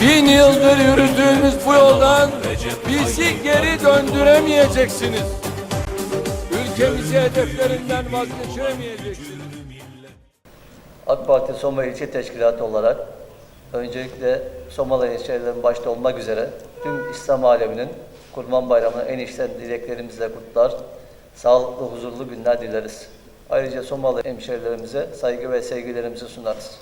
Bin yıldır yürüdüğünüz bu yoldan bizi geri döndüremeyeceksiniz. Ülkemizi hedeflerinden vazgeçiremeyeceksiniz. AK Parti Soma İlçe Teşkilatı olarak öncelikle Somalı ilçelerin başta olmak üzere tüm İslam aleminin Kurban Bayramı'nı en içten dileklerimizle kutlar, sağlıklı, huzurlu günler dileriz. Ayrıca Somalı hemşehrilerimize saygı ve sevgilerimizi sunarız.